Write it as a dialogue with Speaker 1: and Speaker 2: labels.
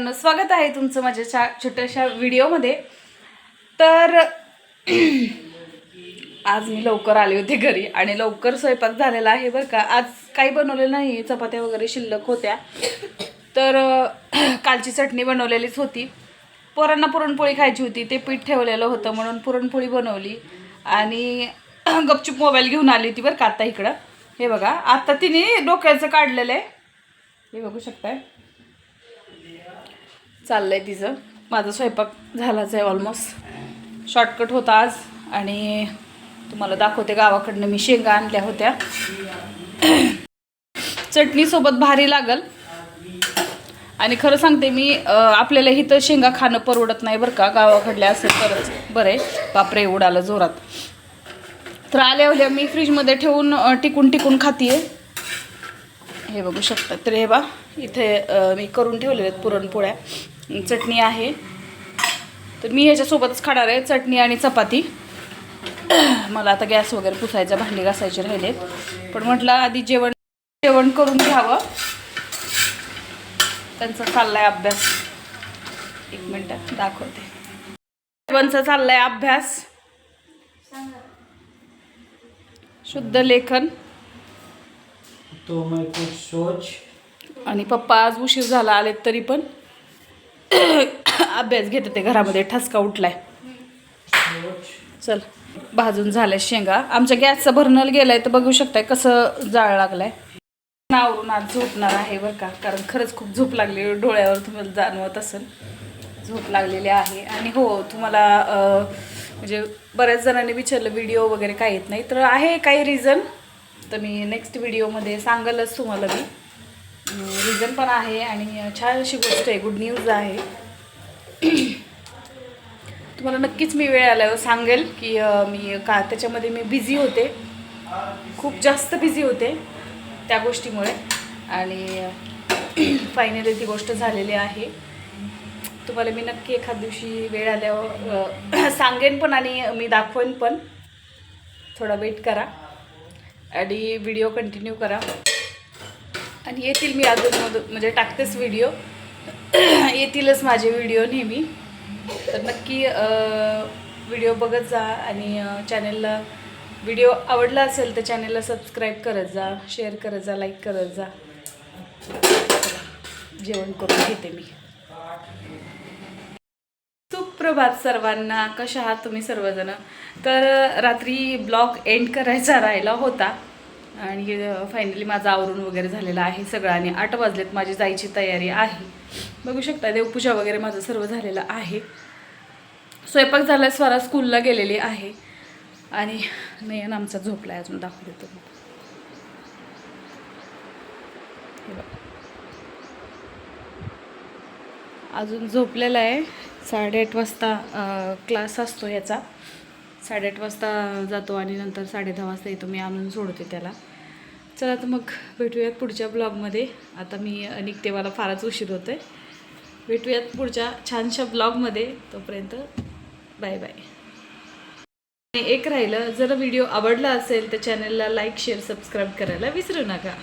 Speaker 1: स्वागत आहे तुमचं माझ्या छोट्याशा व्हिडिओमध्ये. तर आज मी लवकर आले होते घरी आणि लवकर स्वयंपाक झालेला आहे बरं का. आज काही बनवलेलं नाही चपात्या वगैरे शिल्लक होत्या. तर कालची चटणी बनवलेलीच होती. पोरांना पुरणपोळी खायची होती ते पीठ ठेवलेलं होतं म्हणून पुरणपोळी बनवली. आणि गपचूप मोबाईल घेऊन आली होती बरं का आता इकडं. हे बघा आत्ता तिने डोक्याचं काढलेलं आहे. हे बघू शकताय. चाललं आहे तिचं. माझा स्वयंपाक झालाच आहे ऑलमोस्ट शॉर्टकट होता आज आणि तुम्हाला दाखवते गावाकडनं मी शेंगा आणल्या होत्या. चटणीसोबत भारी लागल. आणि खरं सांगते मी आपल्याला इथं शेंगा खाणं परवडत नाही बरं का. गावाकडल्या असेल तरच बरं आहे बापरे उडाला जोरात. तर आल्या उद्या मी फ्रीजमध्ये ठेवून टिकून टिकून खातीये. हे बघू शकता. तर हे बा इथे मी करून ठेवलेले आहेत पुरणपोळ्या. चटणी आहे. तर मी ह्याच्यासोबतच खाणार आहे चटणी आणि चपाती. मला आता गॅस वगैरे पुसायचा भांडी घासायचे राहिलेत. पण म्हटलं आधी जेवण जेवण करून घ्यावं. त्यांचा चाललाय अभ्यास. एक मिनटं दाखवते. जेवणचा चाललाय अभ्यास. शुद्ध लेखन.
Speaker 2: तो मैं कुछ सोच
Speaker 1: आणि पप्पा आज उशीर झाला आलेत तरी पण. अभ्यास घेत ते घरामध्ये ठसका उठलाय. चल भाजून झाल्या शेंगा. आमच्या गॅसचं भरणल गेलंय तर बघू शकताय कसं जाळ लागलाय. नावरून आज झोपणार आहे बरं का कारण खरंच खूप झोप लागली डोळ्यावर तुम्हाला जाणवत असेल. झोप लागलेली आहे. आणि हो तुम्हाला म्हणजे बऱ्याच जणांनी विचारलं व्हिडिओ वगैरे काय येत नाही. तर आहे काही रिझन तर मी नेक्स्ट व्हिडिओमध्ये सांगलच तुम्हाला मी. रिझन पण आहे आणि छान अशी गोष्ट आहे. गुड न्यूज आहे. तुम्हाला नक्कीच मी वेळ आल्यावर सांगेल की मी का त्याच्यामध्ये मी बिझी होते. खूप जास्त बिझी होते त्या गोष्टीमुळे. आणि फायनली ती गोष्ट झालेली आहे. तुम्हाला मी नक्की एखाद दिवशी वेळ आल्यावर सांगेन पण आणि मी दाखवेन पण. थोडा वेट करा. आणि व्हिडिओ कंटिन्यू करा. आणि येतील मी अजून म्हणजे टाकतेच व्हिडिओ येतीलच माझे व्हिडिओ नेहमी. तर नक्की व्हिडिओ बघत जा आणि चॅनलला व्हिडिओ आवडला असेल तर चॅनलला सबस्क्राईब करत जा शेअर करत जा लाईक करत जा. जेवण करून घेते मी. सुप्रभात सर्वांना कशा आहात तुम्ही सर्वजण? तर रात्री ब्लॉग एंड करायचा राहिला होता. आणि फायनली माझं आवरून वगैरे झालेलं आहे. सगळं आणि आठ वाजलेत माझी जायची तयारी आहे. बघू शकता देवपूजा वगैरे माझं सर्व झालेलं आहे. स्वयंपाक झाला स्वरा स्कूलला गेलेली आहे. आणि नयन आमचा झोपला आहे अजून दाखवू देतो अजून झोपलेला आहे. साडेआठ वाजता क्लास असतो ह्याचा साडेआठ वाजता जातो आणि नंतर साडे दहा वाजता येतो मी आणून सोडते त्याला. चला तर मग भेटूयात पुढच्या ब्लॉगमध्ये. आता मी निघते मला फारच उशीर होतो आहे भेटूयात पुढच्या छानशा ब्लॉगमध्ये. तोपर्यंत बाय बाय. आणि एक राहिलं जर व्हिडिओ आवडला असेल तर चॅनलला लाईक शेअर सबस्क्राईब करायला विसरू नका.